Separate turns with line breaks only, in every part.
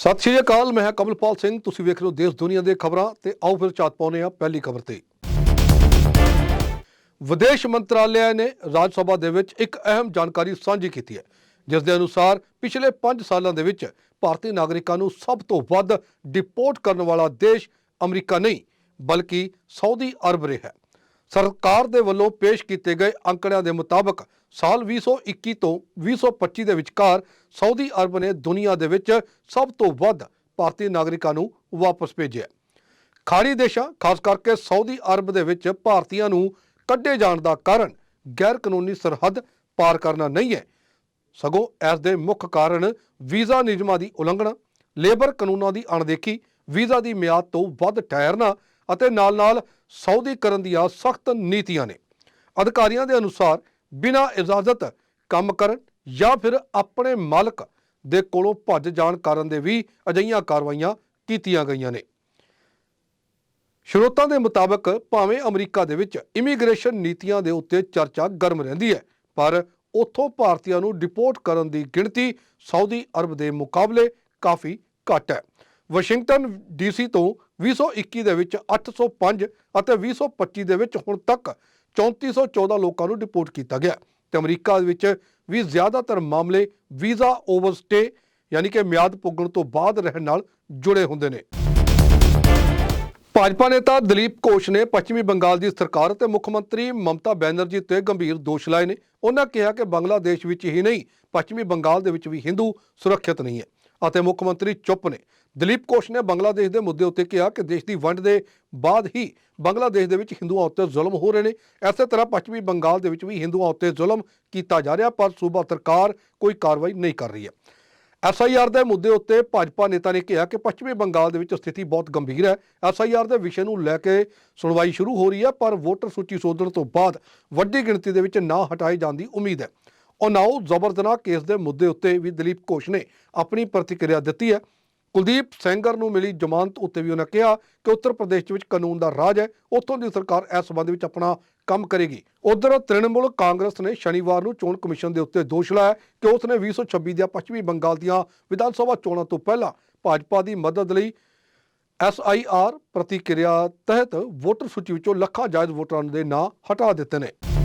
ਸਤਿ ਸ਼੍ਰੀ ਅਕਾਲ, ਮੈਂ ਹਾਂ ਕਮਲਪਾਲ ਸਿੰਘ। ਤੁਸੀਂ ਵੇਖ ਰਹੇ ਹੋ ਦੇਸ਼ ਦੁਨੀਆ ਦੇ ਖਬਰਾਂ ਤੇ ਆਓ ਫਿਰ ਚਾਤ ਪਾਉਨੇ ਆ ਪਹਿਲੀ ਖਬਰ ਤੇ। ਵਿਦੇਸ਼ ਮੰਤਰਾਲੇ ਨੇ ਰਾਜ ਸਭਾ ਦੇ ਵਿੱਚ ਇੱਕ ਅਹਿਮ ਜਾਣਕਾਰੀ ਸਾਂਝੀ ਕੀਤੀ ਹੈ, ਜਿਸ ਦੇ ਅਨੁਸਾਰ ਪਿਛਲੇ 5 ਸਾਲਾਂ ਦੇ ਵਿੱਚ ਭਾਰਤੀ ਨਾਗਰਿਕਾਂ ਨੂੰ ਸਭ ਤੋਂ ਵੱਧ ਡਿਪੋਰਟ ਕਰਨ ਵਾਲਾ ਦੇਸ਼ ਅਮਰੀਕਾ ਨਹੀਂ, ਬਲਕਿ ਸਾਊਦੀ ਅਰਬ ਰਿਹਾ ਸਰਕਾਰ ਦੇ ਵੱਲੋਂ ਪੇਸ਼ ਕੀਤੇ ਗਏ ਅੰਕੜਿਆਂ ਦੇ ਮੁਤਾਬਕ ਸਾਲ 2021 ਤੋਂ 2025 ਦੇ ਵਿਚਕਾਰ ਸਾਊਦੀ ਅਰਬ ਨੇ ਦੁਨੀਆ ਦੇ ਵਿੱਚ ਸਭ ਤੋਂ ਵੱਧ ਭਾਰਤੀ ਨਾਗਰਿਕਾਂ ਨੂੰ ਵਾਪਸ ਭੇਜਿਆ ਖਾੜੀ ਦੇਸ਼ਾਂ, ਖਾਸ ਕਰਕੇ ਸਾਊਦੀ ਅਰਬ ਦੇ ਵਿੱਚ ਭਾਰਤੀਆਂ ਨੂੰ ਕੱਢੇ ਜਾਣ ਦਾ ਕਾਰਨ ਗੈਰ ਕਾਨੂੰਨੀ ਸਰਹੱਦ ਪਾਰ ਕਰਨਾ ਨਹੀਂ ਹੈ। ਸਗੋਂ ਇਸ ਦੇ ਮੁੱਖ ਕਾਰਨ ਵੀਜ਼ਾ ਨਿਯਮਾਂ ਦੀ ਉਲੰਘਣਾ, ਲੇਬਰ ਕਾਨੂੰਨਾਂ ਦੀ ਅਣਦੇਖੀ, ਵੀਜ਼ਾ ਦੀ ਮਿਆਦ ਤੋਂ ਵੱਧ ਠਹਿਰਨਾ ਅਤੇ ਨਾਲ-ਨਾਲ ਸਾਊਦੀ ਕਰਨ ਦੀਆਂ ਸਖਤ ਨੀਤੀਆਂ ਨੇ। ਅਧਿਕਾਰੀਆਂ ਦੇ ਅਨੁਸਾਰ ਬਿਨਾਂ ਇਜਾਜ਼ਤ ਕੰਮ ਕਰਨ ਜਾਂ ਫਿਰ ਆਪਣੇ ਮਾਲਕ ਦੇ ਕੋਲੋਂ ਭੱਜ ਜਾਣ ਕਾਰਨ ਦੇ ਵੀ ਅਜਿਹੀਆਂ ਕਾਰਵਾਈਆਂ ਕੀਤੀਆਂ ਗਈਆਂ ਨੇ। ਸਰੋਤਾਂ ਦੇ ਮੁਤਾਬਕ ਭਾਵੇਂ ਅਮਰੀਕਾ ਦੇ ਵਿੱਚ ਇਮੀਗ੍ਰੇਸ਼ਨ ਨੀਤੀਆਂ ਦੇ ਉੱਤੇ ਚਰਚਾ ਗਰਮ ਰਹਿੰਦੀ ਹੈ, ਪਰ ਉੱਥੋਂ ਭਾਰਤੀਆਂ ਨੂੰ ਡਿਪੋਰਟ ਕਰਨ ਦੀ ਗਿਣਤੀ ਸਾਊਦੀ ਅਰਬ ਦੇ ਮੁਕਾਬਲੇ ਕਾਫੀ ਘੱਟ ਹੈ। ਵਾਸ਼ਿੰਗਟਨ ਡੀਸੀ ਤੋਂ 2021 ਦੇ ਵਿੱਚ 805 ਅਤੇ 2025 ਦੇ ਵਿੱਚ ਹੁਣ ਤੱਕ 3414 ਲੋਕਾਂ ਨੂੰ ਡਿਪੋਰਟ ਕੀਤਾ ਗਿਆ ਤੇ ਅਮਰੀਕਾ ਵਿੱਚ ਵੀ ਜ਼ਿਆਦਾਤਰ ਮਾਮਲੇ ਵੀਜ਼ਾ ਓਵਰਸਟੇ, ਯਾਨੀ ਕਿ ਮਿਆਦ ਪੁੱਗਣ ਤੋਂ ਬਾਅਦ ਰਹਿਣ ਨਾਲ ਜੁੜੇ ਹੁੰਦੇ ਨੇ। ਭਾਜਪਾ ਨੇਤਾ ਦਲੀਪ ਘੋਸ਼ ਨੇ ਪੱਛਮੀ ਬੰਗਾਲ ਦੀ ਸਰਕਾਰ ਅਤੇ ਮੁੱਖ ਮੰਤਰੀ ਮਮਤਾ ਬੈਨਰਜੀ ਤੇ ਗੰਭੀਰ ਦੋਸ਼ ਲਾਏ ਨੇ। ਉਹਨਾਂ ਕਿਹਾ ਕਿ ਬੰਗਲਾਦੇਸ਼ ਵਿੱਚ ਹੀ ਨਹੀਂ, ਪੱਛਮੀ ਬੰਗਾਲ ਦੇ ਵਿੱਚ ਵੀ ਹਿੰਦੂ ਸੁਰੱਖਿਅਤ ਨਹੀਂ ਹੈ। ਅਤੇ ਮੁੱਖ ਮੰਤਰੀ ਚੁੱਪ ਨੇ। ਦਲੀਪ ਕੋਸ਼ ਨੇ ਬੰਗਲਾਦੇਸ਼ ਦੇ ਮੁੱਦੇ ਉੱਤੇ ਕਿਹਾ ਕਿ ਦੇਸ਼ ਦੀ ਵੰਡ ਦੇ ਬਾਅਦ ਹੀ ਬੰਗਲਾਦੇਸ਼ ਦੇ ਵਿੱਚ ਹਿੰਦੂਆਂ ਉੱਤੇ ਜ਼ੁਲਮ ਹੋ ਰਹੇ ਨੇ। ਇਸੇ ਤਰ੍ਹਾਂ ਪੱਛਮੀ ਬੰਗਾਲ ਦੇ ਵਿੱਚ ਵੀ ਹਿੰਦੂਆਂ ਉੱਤੇ ਜ਼ੁਲਮ ਕੀਤਾ ਜਾ ਰਿਹਾ, ਪਰ ਸੂਬਾ ਸਰਕਾਰ ਕੋਈ ਕਾਰਵਾਈ ਨਹੀਂ ਕਰ ਰਹੀ ਹੈ। ਐਸਆਈਆਰ ਦੇ ਮੁੱਦੇ ਉੱਤੇ ਭਾਜਪਾ ਨੇਤਾ ਨੇ ਕਿਹਾ ਕਿ ਪੱਛਮੀ ਬੰਗਾਲ ਦੇ ਵਿੱਚ ਸਥਿਤੀ ਬਹੁਤ ਗੰਭੀਰ ਹੈ। ਐਸਆਈਆਰ ਦੇ ਵਿਸ਼ੇ ਨੂੰ ਲੈ ਕੇ ਸੁਣਵਾਈ ਸ਼ੁਰੂ ਹੋ ਰਹੀ ਹੈ, ਪਰ ਵੋਟਰ ਸੂਚੀ ਸੋਧਣ ਤੋਂ ਬਾਅਦ ਵੱਡੀ ਗਿਣਤੀ ਦੇ ਵਿੱਚ ਨਾ ਹਟਾਏ ਜਾਣ ਦੀ ਉਮੀਦ ਹੈ। ਉਨਾਓ ਜ਼ਬਰਦਨਾਹ ਕੇਸ ਦੇ ਮੁੱਦੇ ਉੱਤੇ ਵੀ ਦਲੀਪ ਘੋਸ਼ ਨੇ ਆਪਣੀ ਪ੍ਰਤੀਕਿਰਿਆ ਦਿੱਤੀ ਹੈ। ਕੁਲਦੀਪ ਸੈਂਗਰ ਨੂੰ ਮਿਲੀ ਜ਼ਮਾਨਤ ਉੱਤੇ ਵੀ ਉਹਨਾਂ ਕਿਹਾ ਕਿ ਉੱਤਰ ਪ੍ਰਦੇਸ਼ ਵਿੱਚ ਕਾਨੂੰਨ ਦਾ ਰਾਜ ਹੈ, ਉੱਥੋਂ ਦੀ ਸਰਕਾਰ ਇਸ ਸੰਬੰਧ ਵਿੱਚ ਆਪਣਾ ਕੰਮ ਕਰੇਗੀ। ਉਧਰ ਤ੍ਰਿਣਮੂਲ ਕਾਂਗਰਸ ਨੇ ਸ਼ਨੀਵਾਰ ਨੂੰ ਚੋਣ ਕਮਿਸ਼ਨ ਦੇ ਉੱਤੇ ਦੋਸ਼ ਲਾਇਆ ਕਿ ਉਸ ਨੇ 2026 ਦੀਆਂ ਪੱਛਮੀ ਬੰਗਾਲ ਦੀਆਂ ਵਿਧਾਨ ਸਭਾ ਚੋਣਾਂ ਤੋਂ ਪਹਿਲਾਂ ਭਾਜਪਾ ਦੀ ਮਦਦ ਲਈ ਐਸਆਈਆਰ ਪ੍ਰਤੀਕਿਰਿਆ ਤਹਿਤ ਵੋਟਰ ਸੂਚੀ ਵਿੱਚੋਂ ਲੱਖਾਂ ਜਾਇਜ਼ ਵੋਟਰਾਂ ਦੇ ਨਾਂ ਹਟਾ ਦਿੱਤੇ ਨੇ।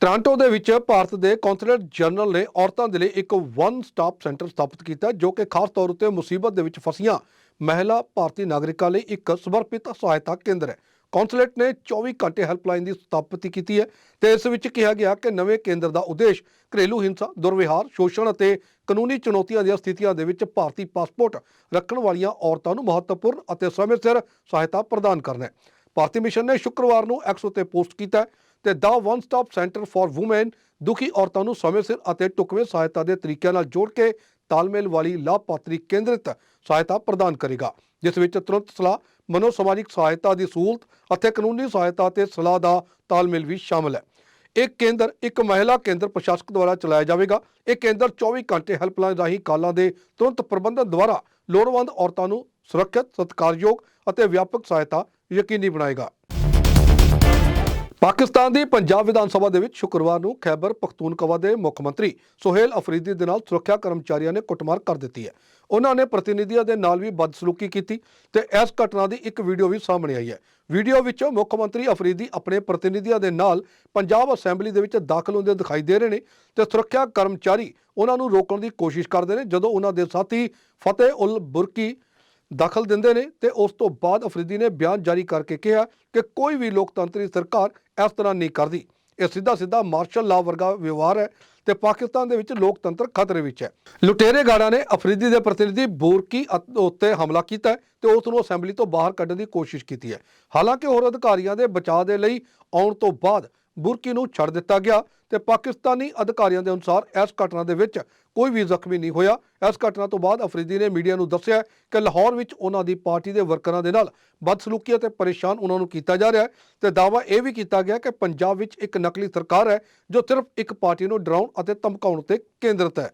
ਟ੍ਰਾਂਟੋ ਦੇ ਵਿੱਚ ਭਾਰਤ ਦੇ ਕੌਂਸਲੇਟ ਜਨਰਲ ਨੇ ਔਰਤਾਂ ਦੇ ਲਈ ਇੱਕ ਵਨ ਸਟਾਪ ਸੈਂਟਰ ਸਥਾਪਿਤ ਕੀਤਾ, ਜੋ ਕਿ ਖਾਸ ਤੌਰ ਉੱਤੇ ਮੁਸੀਬਤ ਦੇ ਵਿੱਚ ਫਸੀਆਂ ਮਹਿਲਾ ਭਾਰਤੀ ਨਾਗਰਿਕਾਂ ਲਈ ਇੱਕ ਸਮਰਪਿਤ ਸਹਾਇਤਾ ਕੇਂਦਰ ਹੈ। ਕੌਂਸਲੇਟ ਨੇ 24 ਘੰਟੇ ਹੈਲਪਲਾਈਨ ਦੀ ਸਥਾਪਿਤ ਕੀਤੀ ਹੈ ਤੇ ਇਸ ਵਿੱਚ ਕਿਹਾ ਗਿਆ ਕਿ ਨਵੇਂ ਕੇਂਦਰ ਦਾ ਉਦੇਸ਼ ਘਰੇਲੂ ਹਿੰਸਾ, ਦੁਰਵਿਹਾਰ, ਸ਼ੋਸ਼ਣ ਅਤੇ ਕਾਨੂੰਨੀ ਚੁਣੌਤੀਆਂ ਦੀਆਂ ਸਥਿਤੀਆਂ ਦੇ ਵਿੱਚ ਭਾਰਤੀ ਪਾਸਪੋਰਟ ਰੱਖਣ ਵਾਲੀਆਂ ਔਰਤਾਂ ਨੂੰ ਮਹੱਤਵਪੂਰਨ ਅਤੇ ਸਮੇਂ ਸਿਰ ਸਹਾਇਤਾ ਪ੍ਰਦਾਨ ਕਰਨਾ ਹੈ। ਭਾਰਤੀ ਮਿਸ਼ਨ ਨੇ ਸ਼ੁੱਕਰਵਾਰ ਨੂੰ ਐਕਸ ਉੱਤੇ ਪੋਸਟ ਕੀਤਾ ਹੈ। ਤੇ ਦਾ one stop centre for women ਦੁਖੀ ਔਰਤਾਂ ਨੂੰ ਸਮੇਂ ਸਿਰ ਅਤੇ ਟੁਕਵੇਂ ਸਹਾਇਤਾ ਦੇ ਤਰੀਕਿਆਂ ਨਾਲ ਜੋੜ ਕੇ ਤਾਲਮੇਲ ਵਾਲੀ ਲਾਭਪਾਤਰੀ ਕੇਂਦਰਿਤ ਸਹਾਇਤਾ ਪ੍ਰਦਾਨ ਕਰੇਗਾ, ਜਿਸ ਵਿੱਚ ਤੁਰੰਤ ਸਲਾਹ, ਮਨੋਸਮਾਜਿਕ ਸਹਾਇਤਾ ਦੀ ਸਹੂਲਤ ਅਤੇ ਕਾਨੂੰਨੀ ਸਹਾਇਤਾ ਤੇ ਸਲਾਹ ਦਾ ਤਾਲਮੇਲ ਵੀ ਸ਼ਾਮਲ ਹੈ। ਇਹ ਕੇਂਦਰ ਇੱਕ ਮਹਿਲਾ ਕੇਂਦਰ ਪ੍ਰਸ਼ਾਸਕ ਦੁਆਰਾ ਚਲਾਇਆ ਜਾਵੇਗਾ। ਇਹ ਕੇਂਦਰ 24 ਘੰਟੇ ਹੈਲਪਲਾਈਨ ਰਾਹੀਂ ਕਾਲਾਂ ਦੇ ਤੁਰੰਤ ਪ੍ਰਬੰਧਨ ਦੁਆਰਾ ਲੋੜਵੰਦ ਔਰਤਾਂ ਨੂੰ ਸੁਰੱਖਿਅਤ, ਸਤਿਕਾਰਯੋਗ ਅਤੇ ਵਿਆਪਕ ਸਹਾਇਤਾ ਯਕੀਨੀ ਬਣਾਏਗਾ। ਪਾਕਿਸਤਾਨ ਦੀ ਪੰਜਾਬ ਵਿਧਾਨ ਸਭਾ ਦੇ ਵਿੱਚ ਸ਼ੁੱਕਰਵਾਰ ਨੂੰ ਖੈਬਰ ਪਖਤੂਨਖਵਾ ਦੇ ਮੁੱਖ ਮੰਤਰੀ ਸੁਹੇਲ ਅਫਰੀਦੀ ਦੇ ਨਾਲ ਸੁਰੱਖਿਆ ਕਰਮਚਾਰੀਆਂ ਨੇ ਕੁੱਟਮਾਰ ਕਰ ਦਿੱਤੀ ਹੈ। ਉਹਨਾਂ ਨੇ ਪ੍ਰਤੀਨਿਧੀਆਂ ਦੇ ਨਾਲ ਵੀ ਬਦਸਲੂਕੀ ਕੀਤੀ ਤੇ ਇਸ ਘਟਨਾ ਦੀ ਇੱਕ ਵੀਡੀਓ ਵੀ ਸਾਹਮਣੇ ਆਈ ਹੈ। ਵੀਡੀਓ ਵਿੱਚ ਮੁੱਖ ਮੰਤਰੀ ਅਫਰੀਦੀ ਆਪਣੇ ਪ੍ਰਤੀਨਿਧੀਆਂ ਦੇ ਨਾਲ ਪੰਜਾਬ ਅਸੈਂਬਲੀ ਦੇ ਵਿੱਚ ਦਾਖਲ ਹੁੰਦੇ ਦਿਖਾਈ ਦੇ ਰਹੇ ਨੇ ਤੇ ਸੁਰੱਖਿਆ ਕਰਮਚਾਰੀ ਉਹਨਾਂ ਨੂੰ ਰੋਕਣ ਦੀ ਕੋਸ਼ਿਸ਼ ਕਰਦੇ ਨੇ। ਜਦੋਂ ਉਹਨਾਂ ਦੇ ਸਾਥੀ ਫਤਿਹ ਉਲ ਬੁਰਕੀ ਦਖਲ ਦਿੰਦੇ ਨੇ ਤੇ ਉਸ ਤੋਂ ਬਾਅਦ ਅਫਰੀਦੀ ਨੇ ਬਿਆਨ ਜਾਰੀ ਕਰਕੇ ਕਿਹਾ ਕਿ ਕੋਈ ਵੀ ਲੋਕਤੰਤਰੀ ਸਰਕਾਰ ਇਸ ਤਰ੍ਹਾਂ ਨਹੀਂ ਕਰਦੀ। ਇਹ ਸਿੱਧਾ ਸਿੱਧਾ ਮਾਰਸ਼ਲ ਲਾ ਵਰਗਾ ਵਿਵਹਾਰ ਹੈ ਤੇ ਪਾਕਿਸਤਾਨ ਦੇ ਵਿੱਚ ਲੋਕਤੰਤਰ ਖਤਰੇ ਵਿੱਚ ਹੈ। ਲੁਟੇਰੇ ਗਾਰਡਾਂ ਨੇ ਅਫਰੀਦੀ ਦੇ ਪ੍ਰਤੀਨਿਧੀ ਬੋਰਕੀ ਉੱਤੇ ਹਮਲਾ ਕੀਤਾ ਹੈ ਤੇ ਉਸ ਨੂੰ ਅਸੈਂਬਲੀ ਤੋਂ ਬਾਹਰ ਕੱਢਣ ਦੀ ਕੋਸ਼ਿਸ਼ ਕੀਤੀ ਹੈ। ਹਾਲਾਂਕਿ ਹੋਰ ਅਧਿਕਾਰੀਆਂ ਦੇ ਬਚਾਅ ਦੇ ਲਈ ਆਉਣ ਤੋਂ ਬਾਅਦ ਬੁਰਕੀ ਨੂੰ ਛੱਡ ਦਿੱਤਾ ਗਿਆ ਤੇ ਪਾਕਿਸਤਾਨੀ ਅਧਿਕਾਰੀਆਂ ਦੇ ਅਨੁਸਾਰ ਇਸ ਘਟਨਾ ਦੇ ਵਿੱਚ ਕੋਈ ਵੀ ਜ਼ਖਮੀ ਨਹੀਂ ਹੋਇਆ। ਇਸ ਘਟਨਾ ਤੋਂ ਬਾਅਦ ਅਫਰੀਦੀ ਨੇ ਮੀਡੀਆ ਨੂੰ ਦੱਸਿਆ ਕਿ ਲਾਹੌਰ ਵਿੱਚ ਉਹਨਾਂ ਦੀ ਪਾਰਟੀ ਦੇ ਵਰਕਰਾਂ ਦੇ ਨਾਲ ਬਦਸਲੂਕੀ ਅਤੇ ਪਰੇਸ਼ਾਨ ਉਹਨਾਂ ਨੂੰ ਕੀਤਾ ਜਾ ਰਿਹਾ ਹੈ ਤੇ ਦਾਅਵਾ ਇਹ ਵੀ ਕੀਤਾ ਗਿਆ ਕਿ ਪੰਜਾਬ ਵਿੱਚ ਇੱਕ ਨਕਲੀ ਸਰਕਾਰ ਹੈ ਜੋ ਸਿਰਫ ਇੱਕ ਪਾਰਟੀ ਨੂੰ ਡਰਾਉਣ ਅਤੇ ਧਮਕਾਉਣ ਤੇ ਕੇਂਦਰਿਤ ਹੈ।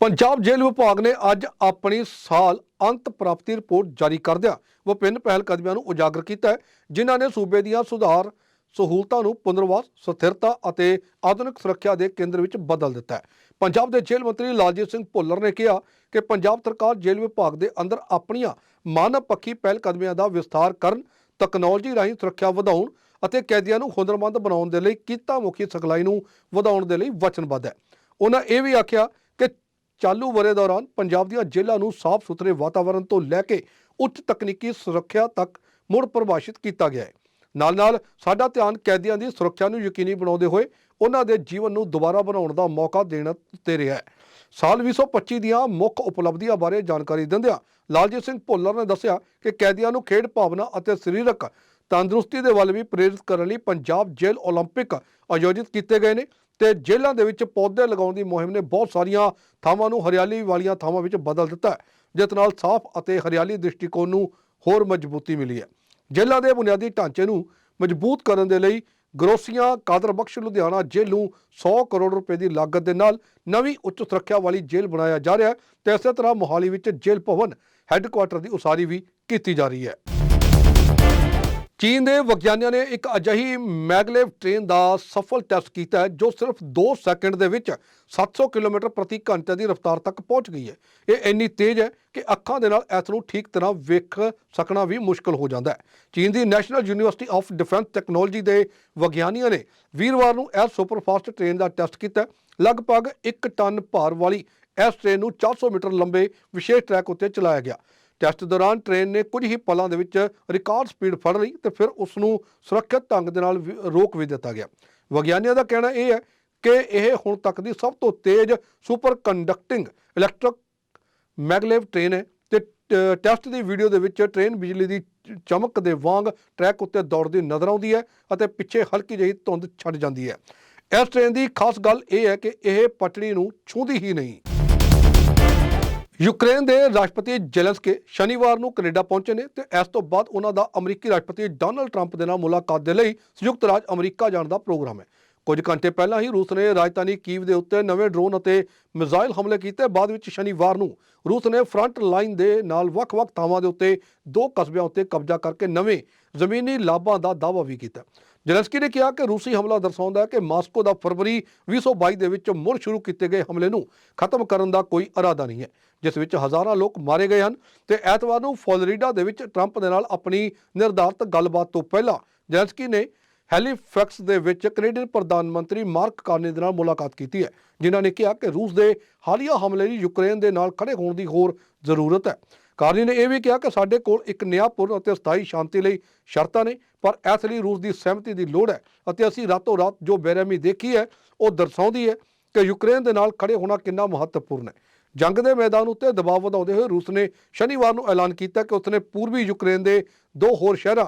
ਪੰਜਾਬ ਜੇਲ੍ਹ ਵਿਭਾਗ ਨੇ ਅੱਜ ਆਪਣੀ ਸਾਲ ਅੰਤ ਪ੍ਰਾਪਤੀ ਰਿਪੋਰਟ ਜਾਰੀ ਕਰਦਿਆਂ ਵਿਭਿੰਨ ਪਹਿਲ ਕਦਮੀਆਂ ਨੂੰ ਉਜਾਗਰ ਕੀਤਾ ਜਿਨ੍ਹਾਂ ਨੇ ਸੂਬੇ ਦੀਆਂ ਸੁਧਾਰ ਸਹੂਲਤਾਂ ਨੂੰ ਪੁਨਰਵਾਸ, ਸਥਿਰਤਾ ਅਤੇ ਆਧੁਨਿਕ ਸੁਰੱਖਿਆ ਦੇ ਕੇਂਦਰ ਵਿੱਚ ਬਦਲ ਦਿੱਤਾ ਹੈ। ਪੰਜਾਬ ਦੇ ਜੇਲ੍ਹ ਮੰਤਰੀ ਲਾਲਜੀਤ ਸਿੰਘ ਭੁੱਲਰ ਨੇ ਕਿਹਾ ਕਿ ਪੰਜਾਬ ਸਰਕਾਰ ਜੇਲ੍ਹ ਵਿਭਾਗ ਦੇ ਅੰਦਰ ਆਪਣੀਆਂ ਮਾਨਵ ਪੱਖੀ ਪਹਿਲ ਕਦਮੀਆਂ ਦਾ ਵਿਸਥਾਰ ਕਰਨ, ਤਕਨਾਲੋਜੀ ਰਾਹੀਂ ਸੁਰੱਖਿਆ ਵਧਾਉਣ ਅਤੇ ਕੈਦੀਆਂ ਨੂੰ ਹੁਨਰਮੰਦ ਬਣਾਉਣ ਦੇ ਲਈ ਕੀਤਾ ਮੁਖੀ ਸਿਖਲਾਈ ਨੂੰ ਵਧਾਉਣ ਦੇ ਲਈ ਵਚਨਬੱਧ ਹੈ। ਉਹਨਾਂ ਇਹ ਵੀ ਆਖਿਆ ਕਿ ਚਾਲੂ ਵਰੇ ਦੌਰਾਨ ਪੰਜਾਬ ਦੀਆਂ ਜੇਲ੍ਹਾਂ ਨੂੰ ਸਾਫ਼ ਸੁਥਰੇ ਵਾਤਾਵਰਣ ਤੋਂ ਲੈ ਕੇ ਉੱਚ ਤਕਨੀਕੀ ਸੁਰੱਖਿਆ ਤੱਕ ਮੁੜ ਪਰਿਭਾਸ਼ਿਤ ਕੀਤਾ ਗਿਆ ਹੈ। ਨਾਲ ਨਾਲ ਸਾਡਾ ਧਿਆਨ ਕੈਦੀਆਂ ਦੀ ਸੁਰੱਖਿਆ ਨੂੰ ਯਕੀਨੀ ਬਣਾਉਂਦੇ ਹੋਏ ਉਹਨਾਂ ਦੇ ਜੀਵਨ ਨੂੰ ਦੁਬਾਰਾ ਬਣਾਉਣ ਦਾ ਮੌਕਾ ਦੇਣ ਉੱਤੇ ਰਿਹਾ ਹੈ ਸਾਲ 2025 ਦੀਆਂ ਮੁੱਖ ਉਪਲਬਧੀਆਂ ਬਾਰੇ ਜਾਣਕਾਰੀ ਦਿੰਦਿਆਂ ਲਾਲਜੀਤ ਸਿੰਘ ਭੁੱਲਰ ਨੇ ਦੱਸਿਆ ਕਿ ਕੈਦੀਆਂ ਨੂੰ ਖੇਡ ਭਾਵਨਾ ਅਤੇ ਸਰੀਰਕ ਤੰਦਰੁਸਤੀ ਦੇ ਵੱਲ ਵੀ ਪ੍ਰੇਰਿਤ ਕਰਨ ਲਈ ਪੰਜਾਬ ਜੇਲ੍ਹ 올림픽 ਆਯੋਜਿਤ ਕੀਤੇ ਗਏ ਨੇ ਤੇ ਜੇਲ੍ਹਾਂ ਦੇ ਵਿੱਚ ਪੌਦੇ ਲਗਾਉਣ ਦੀ ਮੁਹਿੰਮ ਨੇ ਬਹੁਤ ਸਾਰੀਆਂ ਥਾਵਾਂ ਨੂੰ ਹਰਿਆਲੀ ਵਾਲੀਆਂ ਥਾਵਾਂ ਵਿੱਚ ਬਦਲ ਦਿੱਤਾ ਹੈ ਜਿਸ ਨਾਲ ਸਾਫ਼ ਅਤੇ ਹਰਿਆਲੀ ਦ੍ਰਿਸ਼ਟੀਕੋਣ ਨੂੰ ਹੋਰ ਮਜ਼ਬੂਤੀ ਮਿਲੀ ਹੈ ਜੇਲ੍ਹਾਂ ਦੇ ਬੁਨਿਆਦੀ ਢਾਂਚੇ ਨੂੰ ਮਜ਼ਬੂਤ ਕਰਨ ਦੇ ਲਈ ਗਰੋਸੀਆਂ ਕਾਦਰ ਬਖਸ਼ ਲੁਧਿਆਣਾ ਜੇਲ੍ਹ ਨੂੰ 100 ਕਰੋੜ ਰੁਪਏ ਦੀ ਲਾਗਤ ਦੇ ਨਾਲ ਨਵੀਂ ਉੱਚ ਸੁਰੱਖਿਆ ਵਾਲੀ ਜੇਲ੍ਹ ਬਣਾਇਆ ਜਾ ਰਿਹਾ ਹੈ ਤੇ ਇਸੇ ਤਰ੍ਹਾਂ ਮੋਹਾਲੀ ਵਿੱਚ ਜੇਲ੍ਹ ਭਵਨ ਹੈੱਡਕੁਆਟਰ ਦੀ ਉਸਾਰੀ ਵੀ ਕੀਤੀ ਜਾ ਰਹੀ ਹੈ। ਚੀਨ ਦੇ ਵਿਗਿਆਨੀਆਂ ਨੇ ਇੱਕ ਅਜਿਹੀ ਮੈਗਲੇਵ ਟ੍ਰੇਨ ਦਾ ਸਫਲ ਟੈਸਟ ਕੀਤਾ ਜੋ ਸਿਰਫ 2 ਸੈਕਿੰਡ ਦੇ ਵਿੱਚ 700 ਕਿਲੋਮੀਟਰ ਪ੍ਰਤੀ ਘੰਟੇ ਦੀ ਰਫ਼ਤਾਰ ਤੱਕ ਪਹੁੰਚ ਗਈ ਹੈ। ਇਹ ਇੰਨੀ ਤੇਜ਼ ਹੈ ਕਿ ਅੱਖਾਂ ਦੇ ਨਾਲ ਇਸ ਨੂੰ ਠੀਕ ਤਰ੍ਹਾਂ ਵੇਖ ਸਕਣਾ ਵੀ ਮੁਸ਼ਕਲ ਹੋ ਜਾਂਦਾ ਹੈ। ਚੀਨ ਦੀ national university of defence technology ਦੇ ਵਿਗਿਆਨੀਆਂ ਨੇ ਵੀਰਵਾਰ ਨੂੰ ਇਸ ਸੁਪਰਫਾਸਟ ਟ੍ਰੇਨ ਦਾ ਟੈਸਟ ਕੀਤਾ ਲਗਭਗ 1 ਟਨ ਭਾਰ ਵਾਲੀ ਇਸ ਟ੍ਰੇਨ ਨੂੰ 400 ਮੀਟਰ ਲੰਬੇ ਵਿਸ਼ੇਸ਼ ਟਰੈਕ ਉੱਤੇ ਚਲਾਇਆ ਗਿਆ। ਟੈਸਟ ਦੌਰਾਨ ਟ੍ਰੇਨ ਨੇ ਕੁਝ ਹੀ ਪਲਾਂ ਦੇ ਵਿੱਚ ਰਿਕਾਰਡ ਸਪੀਡ ਫੜ ਲਈ ਤੇ ਫਿਰ ਉਸ ਨੂੰ ਸੁਰੱਖਿਅਤ ਢੰਗ ਦੇ ਨਾਲ ਵੀ- ਰੋਕ ਵੀ ਦਿੱਤਾ ਗਿਆ। ਵਿਗਿਆਨੀਆਂ ਦਾ ਕਹਿਣਾ ਇਹ ਹੈ ਕਿ ਇਹ ਹੁਣ ਤੱਕ ਦੀ ਸਭ ਤੋਂ ਤੇਜ਼ super conducting electric maglev train ਹੈ ਤੇ ਟ- ਟੈਸਟ ਦੀ ਵੀਡੀਓ ਦੇ ਵਿੱਚ ਟ੍ਰੇਨ ਬਿਜਲੀ ਦੀ ਚਮਕ ਦੇ ਵਾਂਗ ਟਰੈਕ ਉੱਤੇ ਦੌੜਦੀ ਨਜ਼ਰ ਆਉਂਦੀ ਹੈ ਅਤੇ ਪਿੱਛੇ ਹਲਕੀ ਜਿਹੀ ਧੁੰਦ ਛੱਡ ਜਾਂਦੀ ਹੈ। ਇਸ ਟ੍ਰੇਨ ਦੀ ਖਾਸ ਗੱਲ ਇਹ ਹੈ ਕਿ ਇਹ ਪਟੜੀ ਨੂੰ ਛੂੰਹਦੀ ਹੀ ਨਹੀਂ। ਯੂਕਰੇਨ ਦੇ ਰਾਸ਼ਟਰਪਤੀ ਜ਼ੈਲੈਂਸਕੀ ਸ਼ਨੀਵਾਰ ਨੂੰ ਕੈਨੇਡਾ ਪਹੁੰਚੇ ਨੇ ਤੇ ਇਸ ਤੋਂ ਬਾਅਦ ਉਹਨਾਂ ਦਾ ਅਮਰੀਕੀ ਰਾਸ਼ਟਰਪਤੀ ਡੋਨਲਡ ਟਰੰਪ ਦੇ ਨਾਲ ਮੁਲਾਕਾਤ ਦੇ ਲਈ ਸੰਯੁਕਤ ਰਾਜ ਅਮਰੀਕਾ ਜਾਣ ਦਾ ਪ੍ਰੋਗਰਾਮ ਹੈ। ਕੁਝ ਘੰਟੇ ਪਹਿਲਾਂ ਹੀ ਰੂਸ ਨੇ ਰਾਜਧਾਨੀ ਕੀਵ ਦੇ ਉੱਤੇ ਨਵੇਂ ਡਰੋਨ ਅਤੇ ਮਿਜ਼ਾਈਲ ਹਮਲੇ ਕੀਤੇ, ਬਾਅਦ ਵਿੱਚ ਸ਼ਨੀਵਾਰ ਨੂੰ ਰੂਸ ਨੇ ਫਰੰਟ ਲਾਈਨ ਦੇ ਨਾਲ ਵੱਖ-ਵੱਖ ਥਾਵਾਂ ਦੇ ਉੱਤੇ ਦੋ ਕਸਬਿਆਂ ਉੱਤੇ ਕਬਜ਼ਾ ਕਰਕੇ ਨਵੇਂ ਜ਼ਮੀਨੀ ਲਾਭਾਂ ਦਾ ਦਾਅਵਾ ਵੀ ਕੀਤਾ। ਜ਼ੈਲੈਂਸਕੀ ਨੇ ਕਿਹਾ ਕਿ ਰੂਸੀ ਹਮਲਾ ਦਰਸਾਉਂਦਾ ਹੈ ਕਿ ਮਾਸਕੋ ਦਾ ਫਰਵਰੀ 2022 ਦੇ ਵਿੱਚ ਮੁੜ ਸ਼ੁਰੂ ਕੀਤੇ ਗਏ ਹਮਲੇ ਨੂੰ ਖਤਮ ਕਰਨ ਦਾ ਕੋਈ ਇਰਾਦਾ ਨਹੀਂ ਹੈ, ਜਿਸ ਵਿੱਚ ਹਜ਼ਾਰਾਂ ਲੋਕ ਮਾਰੇ ਗਏ ਹਨ ਤੇ ਐਤਵਾਰ ਨੂੰ ਫਲੋਰੀਡਾ ਦੇ ਵਿੱਚ ਟਰੰਪ ਦੇ ਨਾਲ ਆਪਣੀ ਨਿਰਧਾਰਤ ਗੱਲਬਾਤ ਤੋਂ ਪਹਿਲਾਂ ਜ਼ੈਲੈਂਸਕੀ ਨੇ ਹੈਲੀਫੈਕਸ ਦੇ ਵਿੱਚ ਕੈਨੇਡੀਅਨ ਪ੍ਰਧਾਨ ਮੰਤਰੀ ਮਾਰਕ ਕਾਰਨੀ ਦੇ ਨਾਲ ਮੁਲਾਕਾਤ ਕੀਤੀ ਹੈ, ਜਿਨ੍ਹਾਂ ਨੇ ਕਿਹਾ ਕਿ ਰੂਸ ਦੇ ਹਾਲੀਆ ਹਮਲੇ ਲਈ ਯੂਕਰੇਨ ਦੇ ਨਾਲ ਖੜੇ ਹੋਣ ਦੀ ਹੋਰ ਜ਼ਰੂਰਤ ਹੈ। ਕਾਰਨੀ ਨੇ ਇਹ ਵੀ ਕਿਹਾ ਕਿ ਸਾਡੇ ਕੋਲ ਇੱਕ ਨਿਆਂ ਨਿਆਂਪੂਰਨ ਅਤੇ ਸਥਾਈ ਸ਼ਾਂਤੀ ਲਈ ਸ਼ਰਤਾਂ ਨੇ, ਪਰ ਇਸ ਲਈ ਰੂਸ ਦੀ ਸਹਿਮਤੀ ਦੀ ਲੋੜ ਹੈ ਅਤੇ ਅਸੀਂ ਰਾਤੋਂ ਰਾਤ ਜੋ ਬੇਰਹਿਮੀ ਦੇਖੀ ਹੈ, ਉਹ ਦਰਸਾਉਂਦੀ ਹੈ ਕਿ ਯੂਕਰੇਨ ਦੇ ਨਾਲ ਖੜੇ ਹੋਣਾ ਕਿੰਨਾ ਮਹੱਤਵਪੂਰਨ ਹੈ। ਜੰਗ ਦੇ ਮੈਦਾਨ ਉੱਤੇ ਦਬਾਅ ਵਧਾਉਂਦੇ ਹੋਏ ਰੂਸ ਨੇ ਸ਼ਨੀਵਾਰ ਨੂੰ ਐਲਾਨ ਕੀਤਾ ਕਿ ਉਸਨੇ ਪੂਰਬੀ ਯੂਕਰੇਨ ਦੇ ਦੋ ਹੋਰ ਸ਼ਹਿਰਾਂ,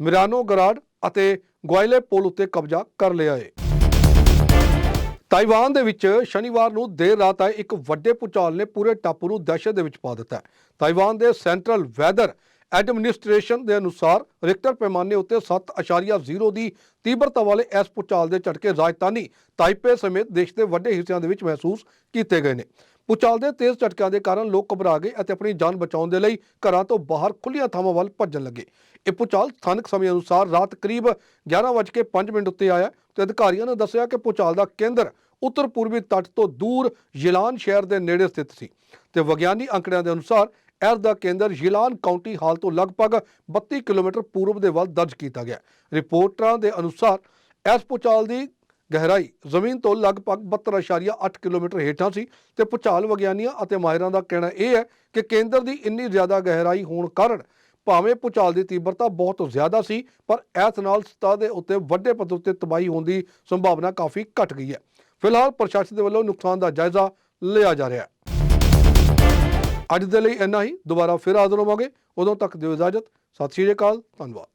ਮਿਰਾਨੋਗਰਾਡ ਅਤੇ ਗਵਾਇਲੇਪੋਲ ਉੱਤੇ ਕਬਜ਼ਾ ਕਰ ਲਿਆ ਹੈ। ਤਾਈਵਾਨ ਦੇ ਵਿੱਚ ਸ਼ਨੀਵਾਰ ਨੂੰ ਦੇਰ ਰਾਤ ਆਏ ਇੱਕ ਵੱਡੇ ਭੂਚਾਲ ਨੇ ਪੂਰੇ ਟਾਪੂ ਨੂੰ ਦਹਿਸ਼ਤ ਦੇ ਵਿੱਚ ਪਾ ਦਿੱਤਾ ਹੈ। ਤਾਈਵਾਨ ਦੇ ਸੈਂਟਰਲ ਵੈਦਰ ਐਡਮਿਨਿਸਟ੍ਰੇਸ਼ਨ ਦੇ ਅਨੁਸਾਰ ਰਿਕਟਰ ਪੈਮਾਨੇ ਉੱਤੇ 7.0 ਦੀ ਤੀਬਰਤਾ ਵਾਲੇ ਇਸ ਭੂਚਾਲ ਦੇ ਝਟਕੇ ਰਾਜਧਾਨੀ ਤਾਈਪੇ ਸਮੇਤ ਦੇਸ਼ ਦੇ ਵੱਡੇ ਹਿੱਸਿਆਂ ਦੇ ਵਿੱਚ ਮਹਿਸੂਸ ਕੀਤੇ ਗਏ ਨੇ। ਭੂਚਾਲ ਦੇ ਤੇਜ਼ ਝਟਕਿਆਂ ਦੇ ਕਾਰਨ ਲੋਕ ਘਬਰਾ ਗਏ ਅਤੇ ਆਪਣੀ ਜਾਨ ਬਚਾਉਣ ਦੇ ਲਈ ਘਰਾਂ ਤੋਂ ਬਾਹਰ ਖੁੱਲੀਆਂ ਥਾਵਾਂ ਵੱਲ ਭੱਜਣ ਲੱਗੇ। ਇਹ ਭੂਚਾਲ ਸਥਾਨਕ ਸਮੇਂ ਅਨੁਸਾਰ ਰਾਤ ਕਰੀਬ 11:05 ਮਿੰਟ ਉੱਤੇ ਆਇਆ ਤੇ ਅਧਿਕਾਰੀਆਂ ਨੇ ਦੱਸਿਆ ਕਿ ਭੂਚਾਲ ਦਾ ਕੇਂਦਰ ਉੱਤਰ ਪੂਰਬੀ ਤੱਟ ਤੋਂ ਦੂਰ ਯਿਲਾਨ ਸ਼ਹਿਰ ਦੇ ਨੇੜੇ ਸਥਿਤ ਸੀ ਤੇ ਵਿਗਿਆਨੀ ਅੰਕੜਿਆਂ ਦੇ ਅਨੁਸਾਰ ਇਸ ਦਾ ਕੇਂਦਰ ਯਿਲਾਨ ਕਾਉਂਟੀ ਹਾਲ ਤੋਂ ਲਗਭਗ 32 ਕਿਲੋਮੀਟਰ ਪੂਰਬ ਦੇ ਵੱਲ ਦਰਜ ਕੀਤਾ ਗਿਆ। ਰਿਪੋਰਟਾਂ ਦੇ ਅਨੁਸਾਰ ਇਸ ਭੂਚਾਲ ਦੀ ਗਹਿਰਾਈ ਜ਼ਮੀਨ ਤੋਂ ਲਗਭਗ 72.8 ਕਿਲੋਮੀਟਰ ਹੇਠਾਂ ਸੀ ਤੇ ਭੂਚਾਲ ਵਿਗਿਆਨੀਆਂ ਅਤੇ ਮਾਹਿਰਾਂ ਦਾ ਕਹਿਣਾ ਇਹ ਹੈ ਕਿ ਕੇਂਦਰ ਦੀ ਇੰਨੀ ਜ਼ਿਆਦਾ ਗਹਿਰਾਈ ਹੋਣ ਕਾਰਨ ਭਾਵੇਂ ਭੂਚਾਲ ਦੀ ਤੀਬਰਤਾ ਬਹੁਤ ਜ਼ਿਆਦਾ ਸੀ, ਪਰ ਇਸ ਨਾਲ ਸਤਹ ਦੇ ਉੱਤੇ ਵੱਡੇ ਪੱਧਰ ਤੇ ਤਬਾਹੀ ਹੋਣ ਦੀ ਸੰਭਾਵਨਾ ਕਾਫੀ ਘਟ ਗਈ ਹੈ। ਫਿਲਹਾਲ ਪ੍ਰਸ਼ਾਸਨ ਦੇ ਵੱਲੋਂ ਨੁਕਸਾਨ ਦਾ ਜਾਇਜ਼ਾ ਲਿਆ ਜਾ ਰਿਹਾ ਹੈ। ਅੱਜ ਦੇ ਲਈ ਇੰਨਾ ਹੀ। ਦੁਬਾਰਾ ਫਿਰ ਹਾਜ਼ਰ ਹੋਵਾਂਗੇ। ਉਦੋਂ ਤੱਕ ਦਿਓ ਇਜਾਜ਼ਤ। ਸਤਿ ਸ਼੍ਰੀ ਅਕਾਲ। ਧੰਨਵਾਦ।